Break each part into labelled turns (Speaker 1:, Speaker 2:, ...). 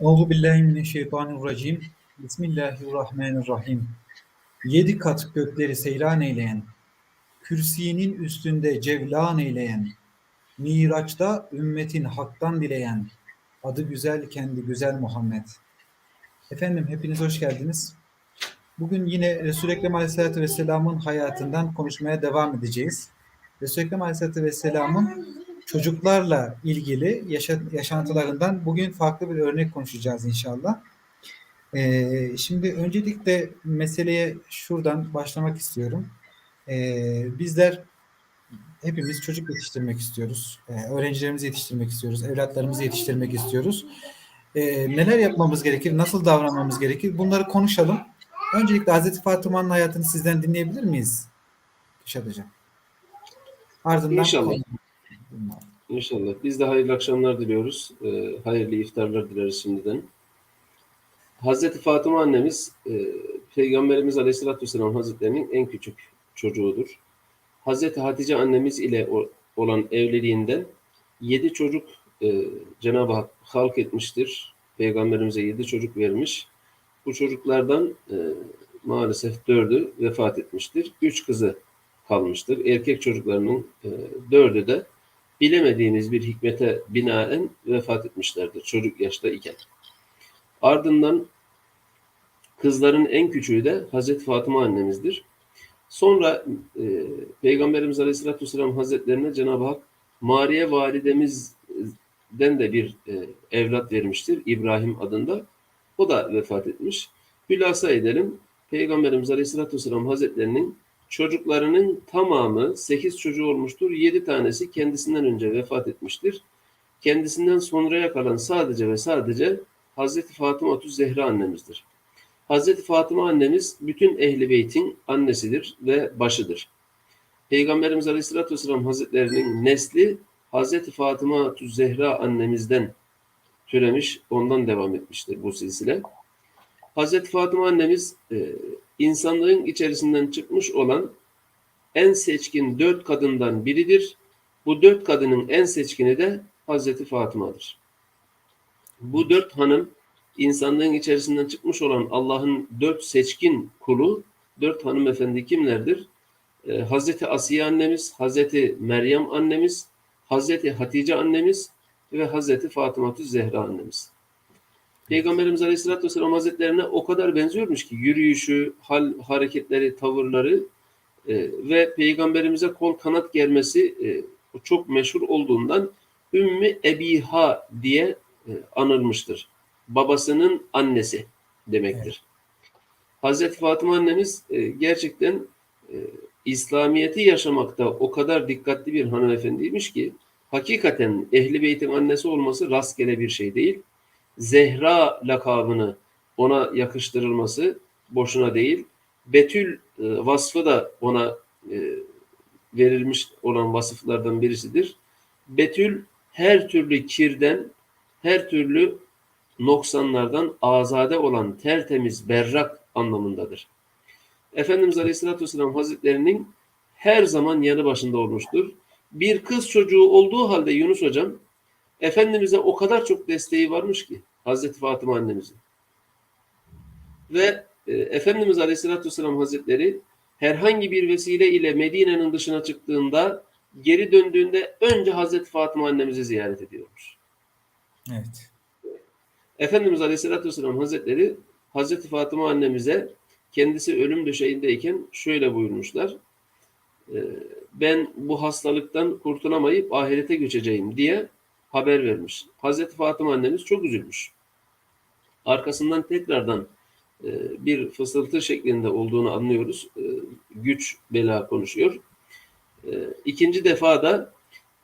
Speaker 1: Euzu billahi mineşşeytanirracim. Bismillahirrahmanirrahim. Yedi kat gökleri seyran eyleyen, kürsiyinin üstünde cevlan eyleyen, Miraç'ta ümmetin haktan dileyen, adı güzel kendi güzel Muhammed. Efendim hepiniz hoş geldiniz. Bugün yine Resul-i Ekrem Aleyhisselatü Vesselam'ın hayatından konuşmaya devam edeceğiz. Resul-i Ekrem Aleyhisselatü Vesselam'ın çocuklarla ilgili yaşa- yaşantılarından bugün farklı bir örnek konuşacağız inşallah. Ee, şimdi öncelikle meseleye şuradan başlamak istiyorum. Ee, bizler hepimiz çocuk yetiştirmek istiyoruz. Ee, öğrencilerimizi yetiştirmek istiyoruz. Evlatlarımızı yetiştirmek istiyoruz. Ee, neler yapmamız gerekir? Nasıl davranmamız gerekir? Bunları konuşalım. Öncelikle Hazreti Fatıma'nın hayatını sizden dinleyebilir miyiz? Küşat Hocam. Ardından
Speaker 2: İnşallah. İnşallah. Biz de hayırlı akşamlar diliyoruz. Ee, hayırlı iftarlar dileriz şimdiden. Hazreti Fatıma annemiz e, Peygamberimiz Aleyhisselatü Vesselam Hazretlerinin en küçük çocuğudur. Hazreti Hatice annemiz ile olan evliliğinden yedi çocuk e, Cenab-ı Hak halk etmiştir. Peygamberimize yedi çocuk vermiş. Bu çocuklardan e, maalesef dördü vefat etmiştir. Üç kızı kalmıştır. Erkek çocuklarının e, dördü de bilemediğimiz bir hikmete binaen vefat etmişlerdir çocuk yaşta iken. Ardından kızların en küçüğü de Hazreti Fatıma annemizdir. Sonra e, Peygamberimiz Aleyhisselatü Vesselam Hazretlerine Cenab-ı Hak Mariye validemizden de bir e, evlat vermiştir İbrahim adında. O da vefat etmiş. Hülasa edelim. Peygamberimiz Aleyhisselatü Vesselam Hazretlerinin çocuklarının tamamı 8 çocuğu olmuştur. 7 tanesi kendisinden önce vefat etmiştir. Kendisinden sonraya kalan sadece ve sadece Hazreti Fatıma Zehra annemizdir. Hazreti Fatıma annemiz bütün ehli beytin annesidir ve başıdır. Peygamberimiz Aleyhisselatü Vesselam Hazretlerinin nesli Hazreti Fatıma Zehra annemizden türemiş, ondan devam etmiştir bu silsile. Hazreti Fatıma annemiz e, insanlığın içerisinden çıkmış olan en seçkin dört kadından biridir. Bu dört kadının en seçkini de Hazreti Fatıma'dır. Bu dört hanım insanlığın içerisinden çıkmış olan Allah'ın dört seçkin kulu, dört hanımefendi kimlerdir? Ee, Hazreti Asiye annemiz, Hazreti Meryem annemiz, Hazreti Hatice annemiz ve Hazreti Fatıma Zehra annemiz. Peygamberimiz Aleyhisselatü Vesselam Hazretlerine o kadar benziyormuş ki yürüyüşü, hal, hareketleri, tavırları e, ve Peygamberimize kol kanat germesi e, çok meşhur olduğundan Ümmü Ebiha diye e, anılmıştır. Babasının annesi demektir. Hazreti Fatıma annemiz e, gerçekten e, İslamiyet'i yaşamakta o kadar dikkatli bir hanımefendiymiş ki hakikaten Ehli Beyt'in annesi olması rastgele bir şey değil. Zehra lakabını ona yakıştırılması boşuna değil. Betül e, vasfı da ona e, verilmiş olan vasıflardan birisidir. Betül her türlü kirden, her türlü noksanlardan azade olan tertemiz, berrak anlamındadır. Efendimiz Aleyhisselatü Vesselam Hazretlerinin her zaman yanı başında olmuştur. Bir kız çocuğu olduğu halde Yunus Hocam, Efendimiz'e o kadar çok desteği varmış ki Hazreti Fatıma annemizin. Ve e, Efendimiz Aleyhisselatü Vesselam Hazretleri herhangi bir vesile ile Medine'nin dışına çıktığında geri döndüğünde önce Hazreti Fatıma annemizi ziyaret ediyormuş.
Speaker 1: Evet.
Speaker 2: Efendimiz Aleyhisselatü Vesselam Hazretleri Hazreti Fatıma annemize kendisi ölüm döşeğindeyken şöyle buyurmuşlar. E, Ben bu hastalıktan kurtulamayıp ahirete göçeceğim diye haber vermiş. Hazreti Fatıma annemiz çok üzülmüş. Arkasından tekrardan e, bir fısıltı şeklinde olduğunu anlıyoruz. E, Güç bela konuşuyor. E, İkinci defa da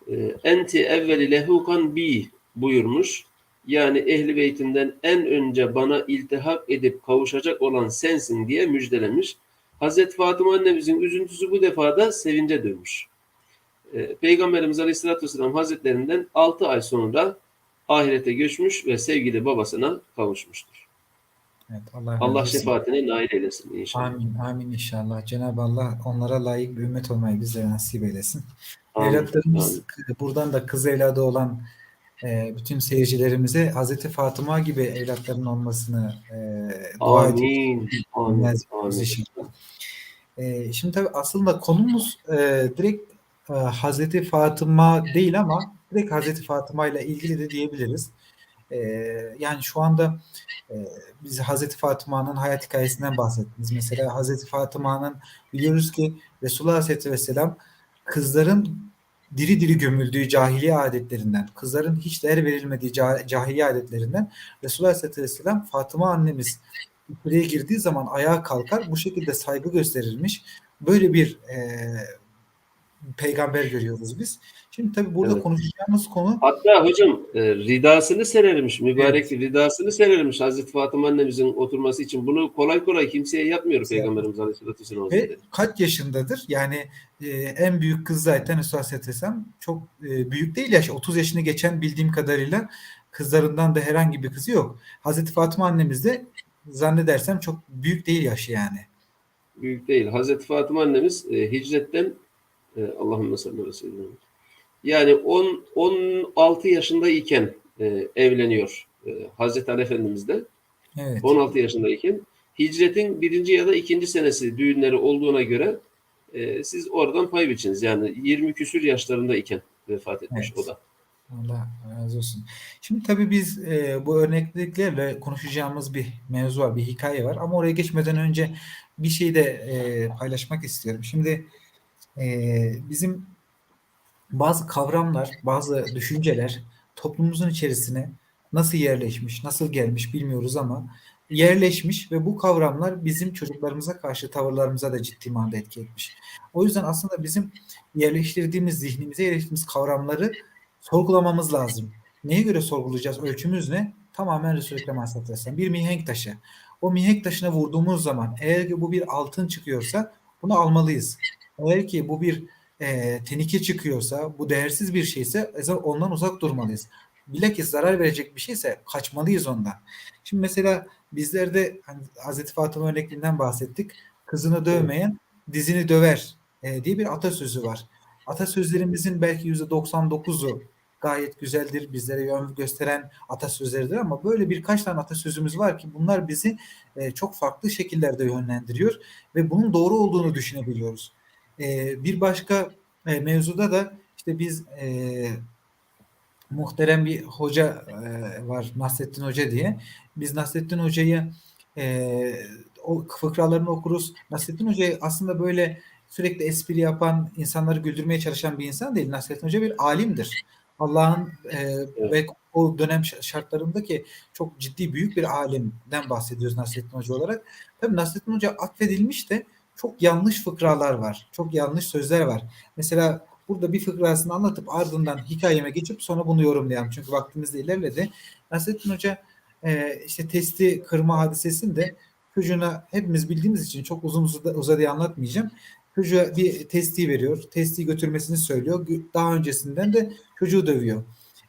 Speaker 2: e, enti evveli lehukan bi buyurmuş. Yani ehli beytinden en önce bana iltihak edip kavuşacak olan sensin diye müjdelemiş. Hazreti Fatıma annemizin üzüntüsü bu defa da sevince dönmüş. Ee, Peygamberimiz Aleyhisselatü Vesselam Hazretlerinden 6 ay sonra ahirete göçmüş ve sevgili babasına kavuşmuştur.
Speaker 1: Evet, Allah,
Speaker 2: Allah şefaatine nail eylesin inşallah.
Speaker 1: Amin, amin inşallah. Cenab-ı Allah onlara layık bir ümmet olmayı bizlere nasip eylesin.
Speaker 2: Amin,
Speaker 1: Evlatlarımız
Speaker 2: amin.
Speaker 1: buradan da kız evladı olan e, bütün seyircilerimize Hazreti Fatıma gibi evlatların olmasını e, dua ediyoruz.
Speaker 2: Amin. Amin. Amin.
Speaker 1: şimdi. Şimdi tabii aslında konumuz e, direkt e, Hazreti Fatıma değil ama direkt Hazreti Fatıma ile ilgili de diyebiliriz. Ee, yani şu anda e, biz Hazreti Fatıma'nın hayat hikayesinden bahsettiniz. Mesela Hazreti Fatıma'nın biliyoruz ki Resulullah Aleyhisselatü Vesselam kızların diri diri gömüldüğü cahiliye adetlerinden, kızların hiç değer verilmediği ca- cahiliye adetlerinden Resulullah Aleyhisselatü Vesselam Fatıma annemiz içeriye girdiği zaman ayağa kalkar. Bu şekilde saygı gösterilmiş. Böyle bir e, peygamber görüyoruz biz. Şimdi tabii burada
Speaker 2: Evet.
Speaker 1: konuşacağımız konu
Speaker 2: Hatta hocam e, ridasını sererilmiş, mübarek ridasını sererilmiş Hazreti Fatıma annemizin oturması için. Bunu kolay kolay kimseye yapmıyor
Speaker 1: Kimseye
Speaker 2: Peygamberimiz Aleyhisselatü Vesselam.
Speaker 1: ve kaç yaşındadır? Yani e, en büyük kız zaten Aleyhisselatü Vesselam çok e, büyük değil yaş. 30 yaşını geçen bildiğim kadarıyla kızlarından da herhangi bir kızı yok. Hazreti Fatıma annemiz de zannedersem çok büyük değil yaşı yani.
Speaker 2: Büyük değil. Hazreti Fatıma annemiz e, hicretten e, Allahümme salli ve sellem. Yani 10 16 yaşındayken e, evleniyor e, Hazreti Ali Efendimiz de.
Speaker 1: Evet.
Speaker 2: 16 yaşındayken hicretin birinci ya da ikinci senesi düğünleri olduğuna göre e, siz oradan pay biçiniz. Yani 20 küsür yaşlarındayken vefat etmiş
Speaker 1: Evet.
Speaker 2: o da.
Speaker 1: Allah razı olsun. Şimdi tabii biz e, bu örnekliklerle konuşacağımız bir mevzu var, bir hikaye var. Ama oraya geçmeden önce bir şey de e, paylaşmak istiyorum. Şimdi e, bizim bazı kavramlar, bazı düşünceler toplumumuzun içerisine nasıl yerleşmiş, nasıl gelmiş bilmiyoruz ama yerleşmiş ve bu kavramlar bizim çocuklarımıza karşı tavırlarımıza da ciddi manada etki etmiş. O yüzden aslında bizim yerleştirdiğimiz zihnimize yerleştirdiğimiz kavramları sorgulamamız lazım. Neye göre sorgulayacağız? Ölçümüz ne? Tamamen Resul-i Ekrem Aleyhisselatü Vesselam. Bir mihenk taşı. O mihenk taşına vurduğumuz zaman eğer ki bu bir altın çıkıyorsa bunu almalıyız. Eğer ki bu bir e, tenike çıkıyorsa, bu değersiz bir şeyse ondan uzak durmalıyız. Bilakis zarar verecek bir şeyse kaçmalıyız ondan. Şimdi mesela bizlerde hani Hazreti Fatıma örnekliğinden bahsettik. Kızını dövmeyen dizini döver e, diye bir atasözü var. Atasözlerimizin belki %99'u gayet güzeldir, bizlere yön gösteren atasözleridir ama böyle birkaç tane atasözümüz var ki bunlar bizi e, çok farklı şekillerde yönlendiriyor ve bunun doğru olduğunu düşünebiliyoruz. E, bir başka e, mevzuda da işte biz e, muhterem bir hoca e, var Nasrettin Hoca diye. Biz Nasrettin Hoca'yı e, o fıkralarını okuruz. Nasrettin Hoca aslında böyle sürekli espri yapan, insanları güldürmeye çalışan bir insan değil. Nasrettin Hoca bir alimdir. Allah'ın e, ve o dönem şartlarındaki çok ciddi büyük bir alimden bahsediyoruz Nasrettin Hoca olarak. Tabii Nasrettin Hoca atfedilmiş de çok yanlış fıkralar var. Çok yanlış sözler var. Mesela burada bir fıkrasını anlatıp ardından hikayeme geçip sonra bunu yorumlayalım. Çünkü vaktimiz de ilerledi. Nasrettin Hoca e, işte testi kırma hadisesinde çocuğuna hepimiz bildiğimiz için çok uzun uzadı, uzadıya anlatmayacağım. Çocuğa bir testi veriyor. Testi götürmesini söylüyor. Daha öncesinden de çocuğu dövüyor.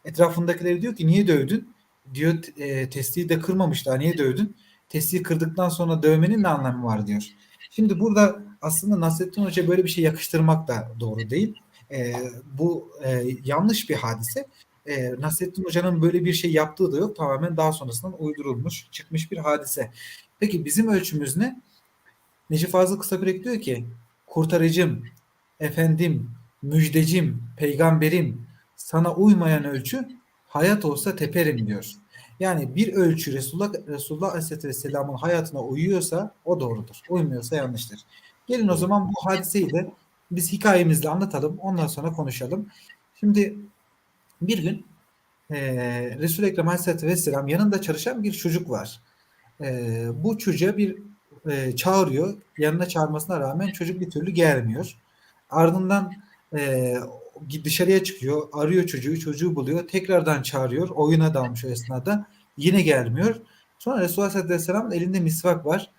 Speaker 1: Etrafındakileri diyor ki niye dövdün? Diyor e, testiyi de kırmamış daha niye dövdün? Testiyi kırdıktan sonra dövmenin ne anlamı var diyor. Şimdi burada aslında Nasrettin Hoca böyle bir şey yakıştırmak da doğru değil. E, bu e, yanlış bir hadise. E, Nasrettin Hoca'nın böyle bir şey yaptığı da yok. Tamamen daha sonrasından uydurulmuş, çıkmış bir hadise. Peki bizim ölçümüz ne? Necip Fazıl Kısakürek diyor ki kurtarıcım, efendim, müjdecim, peygamberim sana uymayan ölçü hayat olsa teperim diyor. Yani bir ölçü Resulullah, Resulullah Aleyhisselatü Vesselam'ın hayatına uyuyorsa o doğrudur. Uymuyorsa yanlıştır. Gelin o zaman bu hadiseyi de biz hikayemizle anlatalım. Ondan sonra konuşalım. Şimdi bir gün e, Resul-i Ekrem Aleyhisselatü Vesselam yanında çalışan bir çocuk var. E, bu çocuğa bir e, çağırıyor. Yanına çağırmasına rağmen çocuk bir türlü gelmiyor. Ardından e, dışarıya çıkıyor. Arıyor çocuğu. Çocuğu buluyor. Tekrardan çağırıyor. Oyuna dalmış o esnada. Yine gelmiyor. Sonra Resulullah Aleyhisselatü Vesselam'ın elinde misvak var.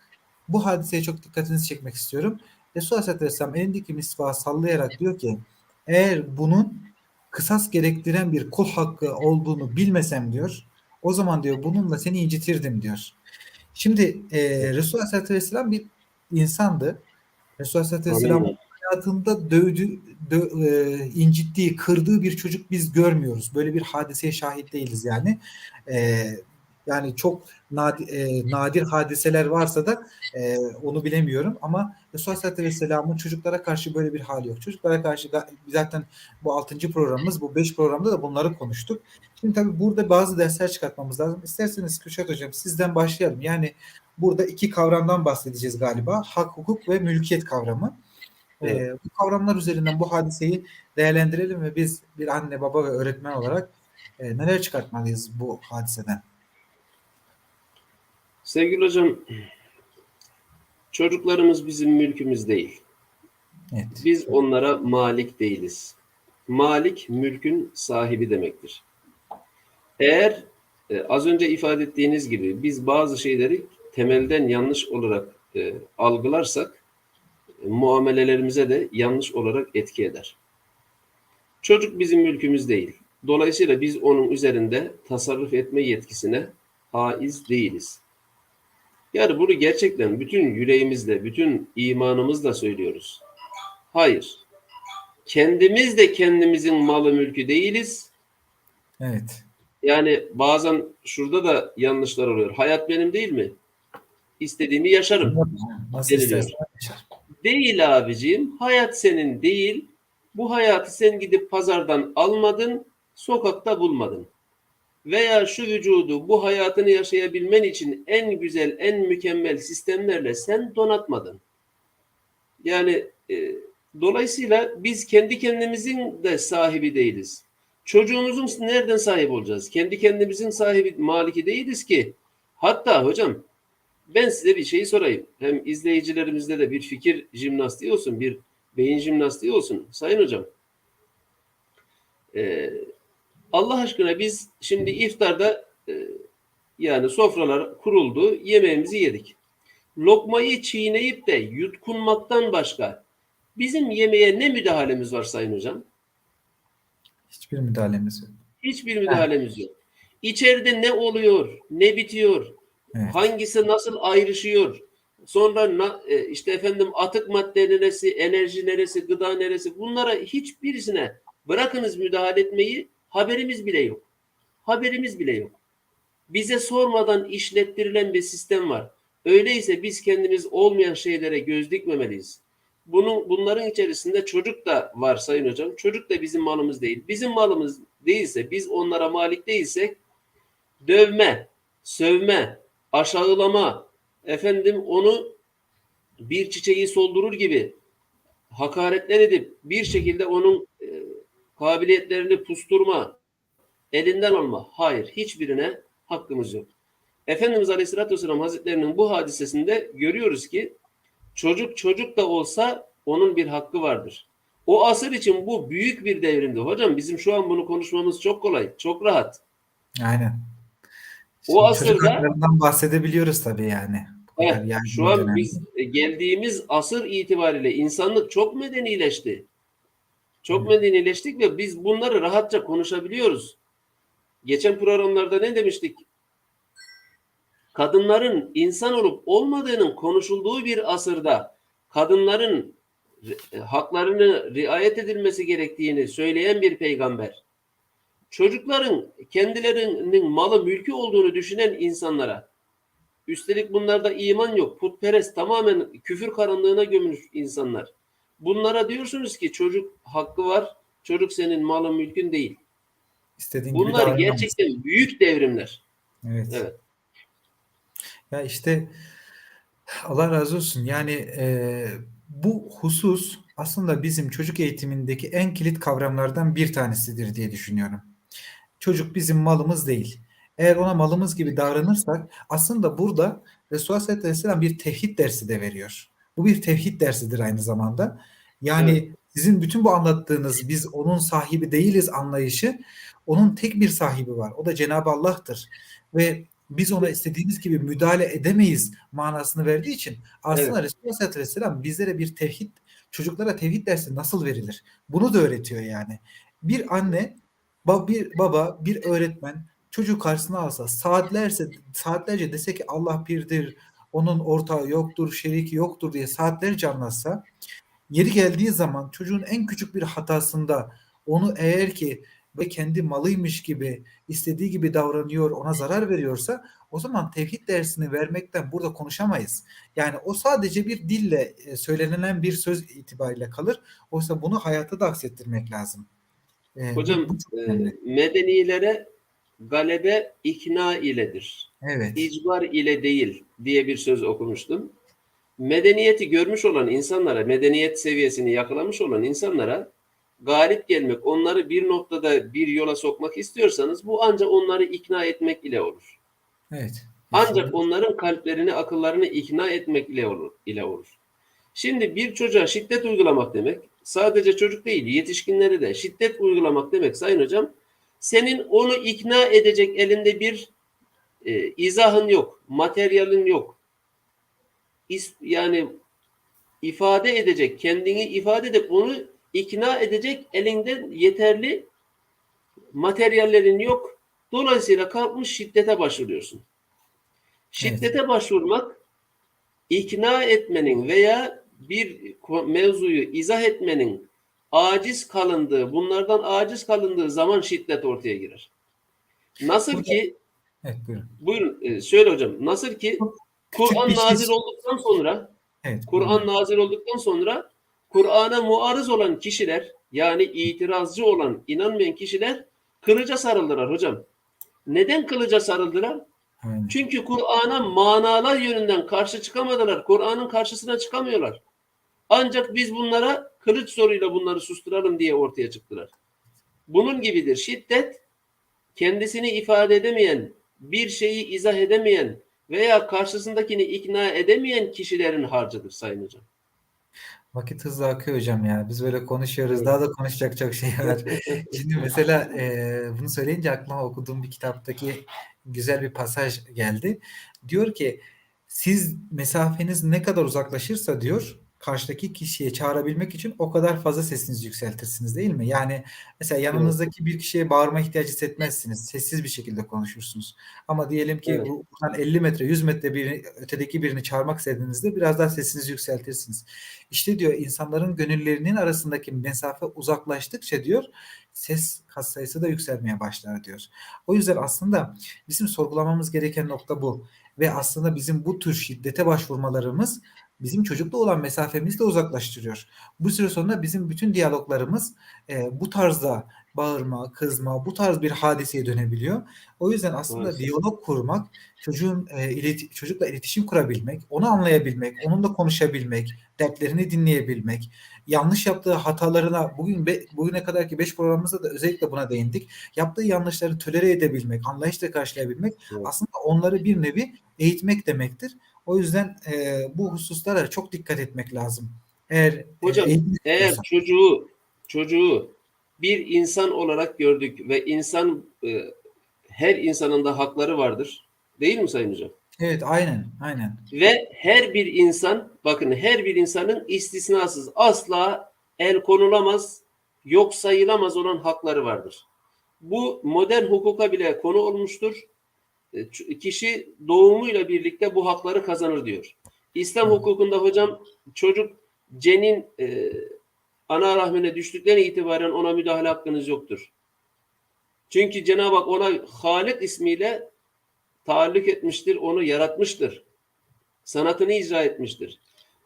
Speaker 1: Bu hadiseye çok dikkatinizi çekmek istiyorum. Resulullah Aleyhisselatü Vesselam elindeki misvağı sallayarak diyor ki eğer bunun kısas gerektiren bir kul hakkı olduğunu bilmesem diyor o zaman diyor bununla seni incitirdim diyor. Şimdi e, Resulullah Aleyhisselatü Vesselam bir insandı. Resulullah Aleyhisselatü Vesselam hayatında dövdü, dö- e, incittiği, kırdığı bir çocuk biz görmüyoruz. Böyle bir hadiseye şahit değiliz yani. E, yani çok nadir, nadir hadiseler varsa da e, onu bilemiyorum ama Resulullah Aleyhisselatü Vesselam'ın çocuklara karşı böyle bir hali yok. Çocuklara karşı da, zaten bu 6. programımız, bu 5 programda da bunları konuştuk. Şimdi tabii burada bazı dersler çıkartmamız lazım. İsterseniz Kürşat Hocam sizden başlayalım. Yani burada iki kavramdan bahsedeceğiz galiba. Hak, hukuk ve mülkiyet kavramı.
Speaker 2: Evet.
Speaker 1: Ee, bu kavramlar üzerinden bu hadiseyi değerlendirelim ve biz bir anne, baba ve öğretmen olarak e, neler çıkartmalıyız bu hadiseden?
Speaker 2: Sevgili hocam, çocuklarımız bizim mülkümüz değil.
Speaker 1: Evet.
Speaker 2: Biz onlara malik değiliz. Malik mülkün sahibi demektir. Eğer e, az önce ifade ettiğiniz gibi biz bazı şeyleri temelden yanlış olarak e, algılarsak e, muamelelerimize de yanlış olarak etki eder. Çocuk bizim mülkümüz değil. Dolayısıyla biz onun üzerinde tasarruf etme yetkisine haiz değiliz. Yani bunu gerçekten bütün yüreğimizle, bütün imanımızla söylüyoruz. Hayır. Kendimiz de kendimizin malı mülkü değiliz.
Speaker 1: Evet.
Speaker 2: Yani bazen şurada da yanlışlar oluyor. Hayat benim değil mi? İstediğimi yaşarım.
Speaker 1: Nasıl istersen.
Speaker 2: Değil abiciğim. Hayat senin değil. Bu hayatı sen gidip pazardan almadın, sokakta bulmadın. Veya şu vücudu, bu hayatını yaşayabilmen için en güzel, en mükemmel sistemlerle sen donatmadın. Yani e, dolayısıyla biz kendi kendimizin de sahibi değiliz. Çocuğumuzun nereden sahip olacağız? Kendi kendimizin sahibi, maliki değiliz ki. Hatta hocam ben size bir şey sorayım. Hem izleyicilerimizde de bir fikir jimnastiği olsun, bir beyin jimnastiği olsun. Sayın hocam. Ee, Allah aşkına biz şimdi iftarda e, yani sofralar kuruldu, yemeğimizi yedik. Lokmayı çiğneyip de yutkunmaktan başka bizim yemeğe ne müdahalemiz var Sayın Hocam?
Speaker 1: Hiçbir müdahalemiz yok.
Speaker 2: Hiçbir müdahalemiz yok. İçeride ne oluyor, ne bitiyor,
Speaker 1: Evet.
Speaker 2: hangisi nasıl ayrışıyor, sonra na- e, işte efendim atık madde neresi, enerji neresi, gıda neresi bunlara hiçbirisine bırakınız müdahale etmeyi haberimiz bile yok. Haberimiz bile yok. Bize sormadan işlettirilen bir sistem var. Öyleyse biz kendimiz olmayan şeylere göz dikmemeliyiz. Bunun, bunların içerisinde çocuk da var Sayın Hocam. Çocuk da bizim malımız değil. Bizim malımız değilse, biz onlara malik değilsek dövme, sövme, aşağılama, efendim onu bir çiçeği soldurur gibi hakaretler edip bir şekilde onun e, kabiliyetlerini pusturma, elinden alma. Hayır, hiçbirine hakkımız yok. Efendimiz Aleyhisselatü Vesselam Hazretlerinin bu hadisesinde görüyoruz ki çocuk çocuk da olsa onun bir hakkı vardır. O asır için bu büyük bir devrimdi. Hocam bizim şu an bunu konuşmamız çok kolay, çok rahat.
Speaker 1: Aynen.
Speaker 2: O asırda-
Speaker 1: bahsedebiliyoruz tabii yani.
Speaker 2: Evet,
Speaker 1: yaygın
Speaker 2: şu an
Speaker 1: dönemde.
Speaker 2: biz geldiğimiz asır itibariyle insanlık çok medenileşti. Çok
Speaker 1: Evet.
Speaker 2: medenileştik ve biz bunları rahatça konuşabiliyoruz. Geçen programlarda ne demiştik? Kadınların insan olup olmadığının konuşulduğu bir asırda kadınların haklarını riayet edilmesi gerektiğini söyleyen bir peygamber. Çocukların kendilerinin malı mülkü olduğunu düşünen insanlara Üstelik bunlarda iman yok. Putperest tamamen küfür karanlığına gömülmüş insanlar. Bunlara diyorsunuz ki çocuk hakkı var. Çocuk senin malın mülkün değil.
Speaker 1: İstediğin gibi
Speaker 2: Bunlar
Speaker 1: davranamaz.
Speaker 2: gerçekten büyük devrimler.
Speaker 1: Evet.
Speaker 2: Evet.
Speaker 1: Ya işte Allah razı olsun. Yani e, bu husus aslında bizim çocuk eğitimindeki en kilit kavramlardan bir tanesidir diye düşünüyorum. Çocuk bizim malımız değil. Eğer ona malımız gibi davranırsak aslında burada Resulullah sallallahu aleyhi ve sellem bir tevhid dersi de veriyor. Bu bir tevhid dersidir aynı zamanda. Yani sizin bütün bu anlattığınız biz onun sahibi değiliz anlayışı onun tek bir sahibi var. O da Cenab-ı Allah'tır. Ve biz ona istediğimiz gibi müdahale edemeyiz manasını verdiği için aslında Resulullah sallallahu aleyhi ve sellem bizlere bir tevhid, çocuklara tevhid dersi nasıl verilir? Bunu da öğretiyor yani. Bir anne, bir baba, bir öğretmen çocuğu karşısına alsa saatlerce saatlerce dese ki Allah birdir, onun ortağı yoktur, şeriki yoktur diye saatlerce anlatsa yeri geldiği zaman çocuğun en küçük bir hatasında onu eğer ki ve kendi malıymış gibi istediği gibi davranıyor, ona zarar veriyorsa o zaman tevhid dersini vermekten burada konuşamayız. Yani o sadece bir dille e, söylenilen bir söz itibariyle kalır. Oysa bunu hayata da aksettirmek lazım.
Speaker 2: Hocam e, medenilere galebe ikna iledir.
Speaker 1: Evet.
Speaker 2: icbar ile değil diye bir söz okumuştum. Medeniyeti görmüş olan insanlara, medeniyet seviyesini yakalamış olan insanlara galip gelmek, onları bir noktada bir yola sokmak istiyorsanız bu ancak onları ikna etmek ile olur.
Speaker 1: Evet.
Speaker 2: Ancak onların kalplerini, akıllarını ikna etmek ile olur. ile olur. Şimdi bir çocuğa şiddet uygulamak demek, sadece çocuk değil, yetişkinleri de şiddet uygulamak demek Sayın Hocam, senin onu ikna edecek elinde bir e, izahın yok, materyalin yok. İs- yani ifade edecek, kendini ifade edip onu ikna edecek elinde yeterli materyallerin yok. Dolayısıyla kalkmış şiddete başvuruyorsun. Şiddete başvurmak ikna etmenin veya bir mevzuyu izah etmenin aciz kalındığı, bunlardan aciz kalındığı zaman şiddet ortaya girer. Nasıl ki
Speaker 1: Evet buyurun.
Speaker 2: Buyurun e, söyle hocam. Nasıl ki Kur'an
Speaker 1: şey-
Speaker 2: nazil olduktan sonra
Speaker 1: Evet.
Speaker 2: Kur'an nazil olduktan sonra Kur'an'a muarız olan kişiler yani itirazcı olan inanmayan kişiler kılıca sarıldılar hocam. Neden kılıca sarıldılar?
Speaker 1: Aynen.
Speaker 2: Çünkü Kur'an'a manalar yönünden karşı çıkamadılar. Kur'an'ın karşısına çıkamıyorlar. Ancak biz bunlara kılıç soruyla bunları susturalım diye ortaya çıktılar. Bunun gibidir. Şiddet kendisini ifade edemeyen, bir şeyi izah edemeyen veya karşısındakini ikna edemeyen kişilerin harcıdır Sayın Hocam.
Speaker 1: Vakit hızlı akıyor hocam ya. Biz böyle konuşuyoruz.
Speaker 2: Evet.
Speaker 1: Daha da konuşacak çok şey var. Şimdi mesela e, bunu söyleyince aklıma okuduğum bir kitaptaki güzel bir pasaj geldi. Diyor ki siz mesafeniz ne kadar uzaklaşırsa diyor karşıdaki kişiye çağırabilmek için o kadar fazla sesinizi yükseltirsiniz değil mi? Yani mesela yanınızdaki bir kişiye bağırma ihtiyacı hissetmezsiniz. Sessiz bir şekilde konuşursunuz. Ama diyelim ki
Speaker 2: Evet.
Speaker 1: bu buradan 50 metre 100 metre birini, ötedeki birini çağırmak istediğinizde biraz daha sesinizi yükseltirsiniz. İşte diyor insanların gönüllerinin arasındaki mesafe uzaklaştıkça diyor ses kat sayısı da yükselmeye başlar diyor. O yüzden aslında bizim sorgulamamız gereken nokta bu. Ve aslında bizim bu tür şiddete başvurmalarımız bizim çocukla olan mesafemizi de uzaklaştırıyor. Bu süre sonra bizim bütün diyaloglarımız e, bu tarzda bağırma, kızma, bu tarz bir hadiseye dönebiliyor. O yüzden aslında
Speaker 2: Maalesef.
Speaker 1: diyalog kurmak, çocuğun e, ileti- çocukla iletişim kurabilmek, onu anlayabilmek, onunla konuşabilmek, dertlerini dinleyebilmek, yanlış yaptığı hatalarına bugün be, bugüne kadarki 5 programımızda da özellikle buna değindik. Yaptığı yanlışları tolere edebilmek, anlayışla karşılayabilmek
Speaker 2: Evet.
Speaker 1: aslında onları bir nevi eğitmek demektir. O yüzden e, bu hususlara çok dikkat etmek lazım. Eğer e,
Speaker 2: Hocam,
Speaker 1: eğitim
Speaker 2: Eğer
Speaker 1: istiyorsan.
Speaker 2: çocuğu çocuğu bir insan olarak gördük ve insan e, her insanın da hakları vardır. Değil mi Sayın Hocam?
Speaker 1: Evet aynen aynen.
Speaker 2: Ve her bir insan, bakın her bir insanın istisnasız asla el konulamaz, yok sayılamaz olan hakları vardır. Bu modern hukuka bile konu olmuştur. E, Kişi doğumuyla birlikte bu hakları kazanır diyor. İslam hukukunda hocam çocuk cenin e, ana rahmine düştükten itibaren ona müdahale hakkınız yoktur. Çünkü Cenab-ı Hak ona Halik ismiyle taalluk etmiştir, onu yaratmıştır. Sanatını icra etmiştir.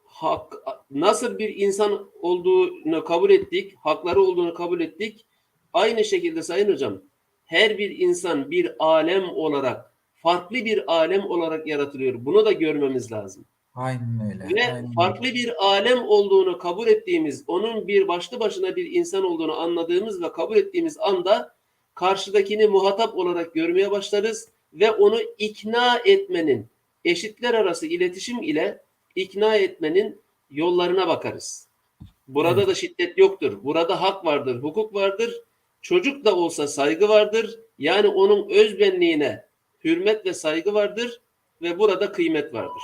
Speaker 2: Hak, nasıl bir insan olduğunu kabul ettik, hakları olduğunu kabul ettik. Aynı şekilde Sayın Hocam, her bir insan bir alem olarak, farklı bir alem olarak yaratılıyor. Bunu da görmemiz lazım.
Speaker 1: Aynen öyle.
Speaker 2: Ve
Speaker 1: aynen öyle.
Speaker 2: farklı bir alem olduğunu kabul ettiğimiz, onun bir başlı başına bir insan olduğunu anladığımız ve kabul ettiğimiz anda karşıdakini muhatap olarak görmeye başlarız ve onu ikna etmenin, eşitler arası iletişim ile ikna etmenin yollarına bakarız. Burada
Speaker 1: Evet.
Speaker 2: da şiddet yoktur. Burada hak vardır, hukuk vardır. Çocuk da olsa saygı vardır. Yani onun özbenliğine hürmet ve saygı vardır ve burada kıymet vardır.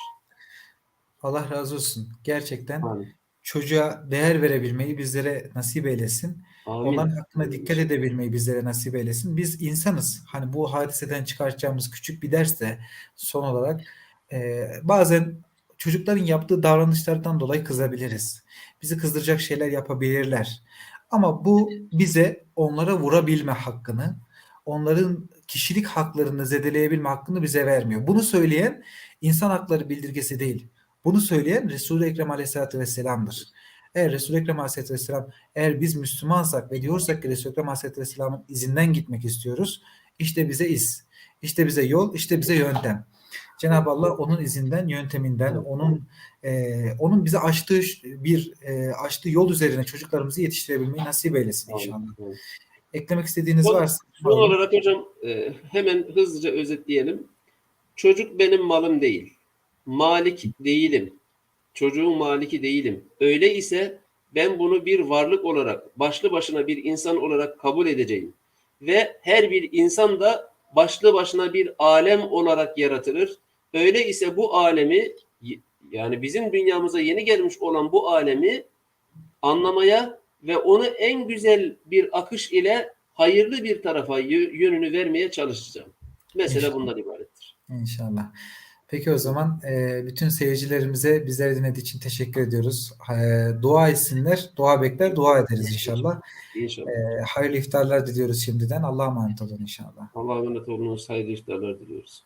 Speaker 1: Allah razı olsun. Gerçekten
Speaker 2: Amin.
Speaker 1: çocuğa değer verebilmeyi bizlere nasip eylesin.
Speaker 2: Amin.
Speaker 1: Onların hakkına dikkat edebilmeyi bizlere nasip eylesin. Biz insanız. Hani bu hadiseden çıkartacağımız küçük bir ders de son olarak e, bazen çocukların yaptığı davranışlardan dolayı kızabiliriz. Bizi kızdıracak şeyler yapabilirler. Ama bu bize onlara vurabilme hakkını, onların kişilik haklarını zedeleyebilme hakkını bize vermiyor. Bunu söyleyen insan hakları bildirgesi değil. Bunu söyleyen Resul-i Ekrem Aleyhisselatü Vesselam'dır. Eğer Resul-i Ekrem Aleyhisselatü Vesselam eğer biz Müslümansak ve diyorsak ki Resul-i Ekrem Aleyhisselatü Vesselam'ın izinden gitmek istiyoruz. işte bize iz, işte bize yol, işte bize yöntem. Cenab-ı Allah onun izinden, yönteminden, onun e, onun bize açtığı bir e, açtığı yol üzerine çocuklarımızı yetiştirebilmeyi nasip eylesin inşallah. Eklemek istediğiniz
Speaker 2: Son-
Speaker 1: varsa.
Speaker 2: Son olarak hocam e, hemen hızlıca özetleyelim. Çocuk benim malım değil. Malik değilim. Çocuğun maliki değilim. Öyle ise ben bunu bir varlık olarak, başlı başına bir insan olarak kabul edeceğim. Ve her bir insan da başlı başına bir alem olarak yaratılır. Öyle ise bu alemi yani bizim dünyamıza yeni gelmiş olan bu alemi anlamaya ve onu en güzel bir akış ile hayırlı bir tarafa yö- yönünü vermeye çalışacağım. Mesela
Speaker 1: İnşallah.
Speaker 2: bundan ibarettir.
Speaker 1: İnşallah. Peki o zaman e, bütün seyircilerimize bizleri dinlediği için teşekkür ediyoruz. E, dua etsinler, dua bekler, dua ederiz inşallah.
Speaker 2: İnşallah.
Speaker 1: E, hayırlı iftarlar diliyoruz şimdiden. Allah'a emanet olun inşallah.
Speaker 2: Allah'a emanet olunuz. Hayırlı iftarlar diliyoruz.